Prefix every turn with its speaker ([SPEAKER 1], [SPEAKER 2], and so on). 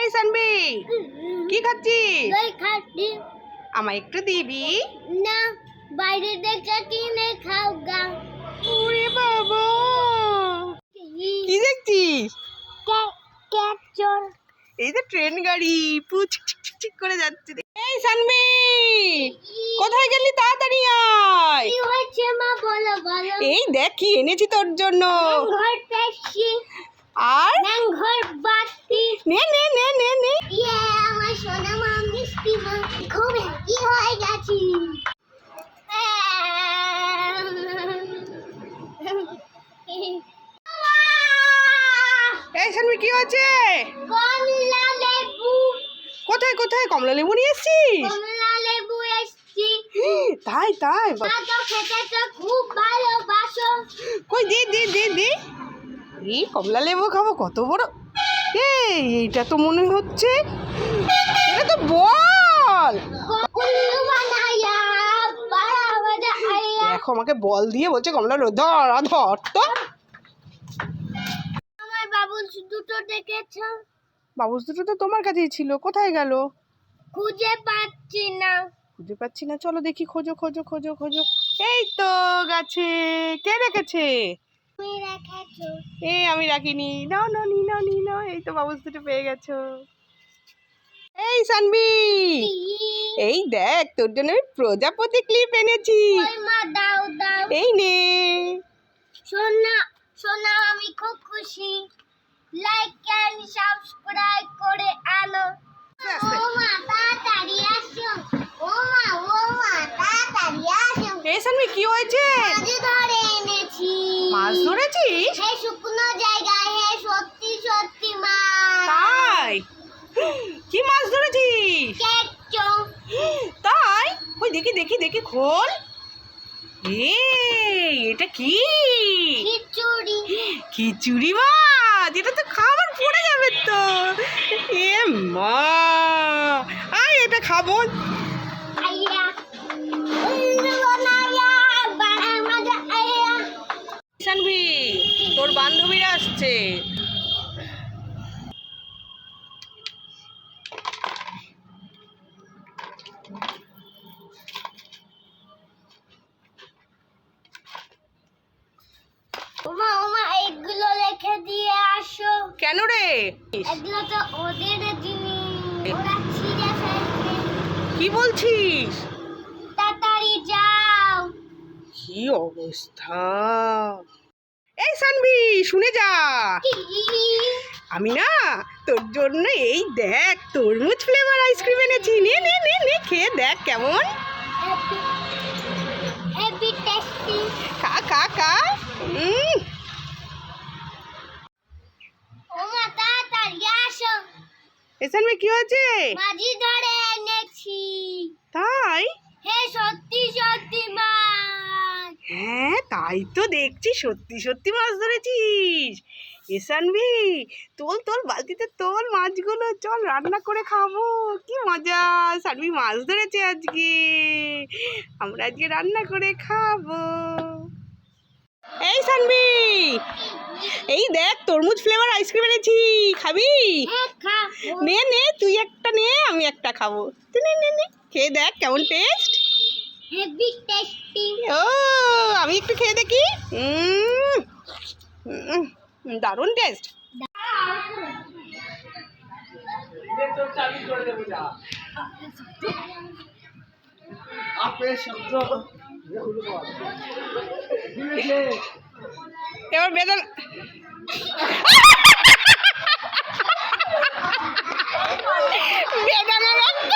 [SPEAKER 1] এই সানবি কি খাচ্ছিস?
[SPEAKER 2] দই খাচ্ছি।
[SPEAKER 1] আমায় একটু দিবি?
[SPEAKER 2] না বাইরে থেকে কিনে খাও গা।
[SPEAKER 1] ওরে বাবা! কি দেখছিস?
[SPEAKER 2] ক্যাচর
[SPEAKER 1] এই যে ট্রেন গাড়ি পুরো ছিক ছিক করে যাচ্ছে এই সানবি কোথায় গেলি তাড়াতাড়ি আয়?
[SPEAKER 2] কি হয়েছে মা বলো বলো।
[SPEAKER 1] এই দেখ কি এনেছি তোর জন্য।
[SPEAKER 2] ঘর পেয়েছি
[SPEAKER 1] আর?
[SPEAKER 2] ঘর বাতি।
[SPEAKER 1] নে নে নে নে নে।
[SPEAKER 2] ইয়ে আমার সোনা মা মিষ্টি মা খুব হ্যাপি হয়ে গেছি।
[SPEAKER 1] এই সানবি কি হয়েছে?
[SPEAKER 2] কমলা লেবু।
[SPEAKER 1] কোথায় কোথায়? কমলা লেবু নিয়ে এসছিস?
[SPEAKER 2] কমলা লেবু এসছি।
[SPEAKER 1] তাই তাই।
[SPEAKER 2] খেতে তো খুব ভালোবাসো।
[SPEAKER 1] কই দে দে দে দে। এই কমলা লেবু খাব কত বড়? এই এইটা তো মনে হচ্ছে এটা তো বল। দেখো আমাকে বল দিয়ে বলছে কমলা লেবু ধর ধর তো।
[SPEAKER 2] আমার বাবু দুটো দেখেছ।
[SPEAKER 1] বাবুস দুটো তো তোমার কাছেই ছিল কোথায় গেল?
[SPEAKER 2] খুঁজে পাচ্ছি না।
[SPEAKER 1] খুঁজে পাচ্ছি না চলো দেখি খোঁজো খোঁজো খোঁজো খোঁজো। এই তো গাছে কে রেখেছে? এই আমি রাখিনি। নাও নাও নি নাও নি নাও এই তো বাবুস দুটো পেয়ে গেছো। এই সানবি! এই দেখ তোর জন্য আমি প্রজাপতি ক্লিপ এনেছি। এই নে।
[SPEAKER 2] সোনা সোনা আমি খুব খুশি। লাইক এন্ড সাবস্ক্রাইব করে আনো। ও মা তাড়াতাড়ি আসো। ও মা ও মা তাড়াতাড়ি আসো।
[SPEAKER 1] এই সানবি কি হয়েছে?
[SPEAKER 2] ধরে।
[SPEAKER 1] মাছ ধরেছিস?
[SPEAKER 2] হে শুকনো জায়গায় হে সত্যি সত্যি মাছ।
[SPEAKER 1] তাই? কি মাছ ধরেছিস? তাই? ওই দেখি দেখি দেখি খোল। এই এটা কি?
[SPEAKER 2] খিচুড়ি।
[SPEAKER 1] খিচুড়ি মাছ! এটা তো খাবার পড়ে যাবে তো। এ মা! আয় এটা খাব।
[SPEAKER 2] ওমা ওমা এগুলো রেখে দিয়ে আসো।
[SPEAKER 1] কেন রে?
[SPEAKER 2] এগুলো তো ওদের জিনিস। ওরা ছিঁড়ে ফেলবে।
[SPEAKER 1] কি বলছিস?
[SPEAKER 2] তাড়াতাড়ি যাও।
[SPEAKER 1] কি অবস্থা? এই সানভি শুনে যা। আমি না তোর জন্য এই দেখ তরমুজ ফ্লেভার আইসক্রিম এনেছি। নে নে নে নে খেয়ে দেখ কেমন। খা খা খা। এই কি হয়েছে
[SPEAKER 2] মাঝি ধরে এনেছি
[SPEAKER 1] তাই
[SPEAKER 2] হে সত্যি সত্যি মাছ
[SPEAKER 1] হ্যাঁ তাই তো দেখছি সত্যি সত্যি মাছ ধরেছিস। এসানভি তোল তোল বালতিতে তোল মাছগুলো চল রান্না করে খাব। কি মজা সানভি মাছ ধরেছে আজকে। আমরা আজকে রান্না করে খাব। এই সানভি এই দেখ তরমুজ ফ্লেভার আইসক্রিম এনেছি। খাবি?
[SPEAKER 2] হ্যাঁ
[SPEAKER 1] নে নে তুই একটা নে আমি একটা খাব। তুই নে নে নে খেয়ে দেখ কেমন টেস্ট
[SPEAKER 2] হেভি টেস্টি।
[SPEAKER 1] ও আমি একটু খেয়ে দেখি। দারুণ টেস্ট। এবার বেদন বেদানা রক্ত